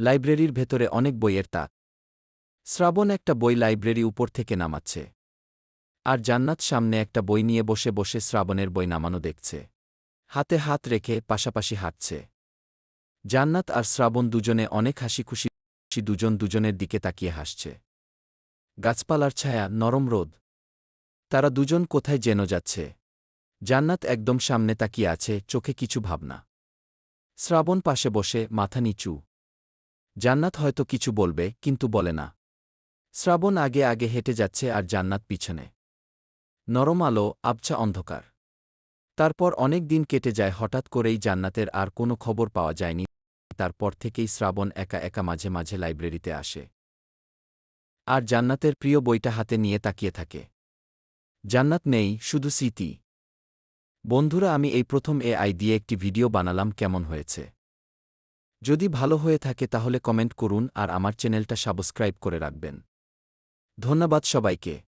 লাইব্রেরির ভেতরে অনেক বইয়ের তাক। শ্রাবণ একটা বই লাইব্রেরি উপর থেকে নামাচ্ছে। আর জান্নাত সামনে একটা বই নিয়ে বসে বসে শ্রাবণের বই নামানো দেখছে। হাতে হাত রেখে পাশাপাশি হাঁটছে। জান্নাত আর শ্রাবণ দুজনে অনেক হাসি খুশি দুজন দুজনের দিকে তাকিয়ে হাসছে। গাছপালার ছায়া, নরম রোদ। তারা দুজন কোথায় যেন যাচ্ছে। জান্নাত একদম সামনে তাকিয়ে আছে, চোখে কিছু ভাবনা। শ্রাবণ পাশে বসে, মাথা নিচু। জান্নাত হয়তো কিছু বলবে, কিন্তু বলে না। শ্রাবণ আগে আগে হেঁটে যাচ্ছে আর জান্নাত পিছনে। নরম আলো, আবছা অন্ধকার। তারপর অনেক দিন কেটে যায়, হঠাৎ করেই জান্নাতের আর কোনো খবর পাওয়া যায়নি। তারপর থেকেই শ্রাবণ একা একা মাঝে মাঝে লাইব্রেরিতে আসে। আর জান্নাতের প্রিয় বইটা হাতে নিয়ে তাকিয়ে থাকে। জান্নাত নেই, শুধু স্মৃতি। বন্ধুরা, আমি এই প্রথম এ আই দিয়ে একটি ভিডিও বানালাম কেমন হয়েছে। যদি ভালো হয়ে থাকে তাহলে কমেন্ট করুন আর আমার চ্যানেলটা সাবস্ক্রাইব করে রাখবেন। ধন্যবাদ সবাইকে।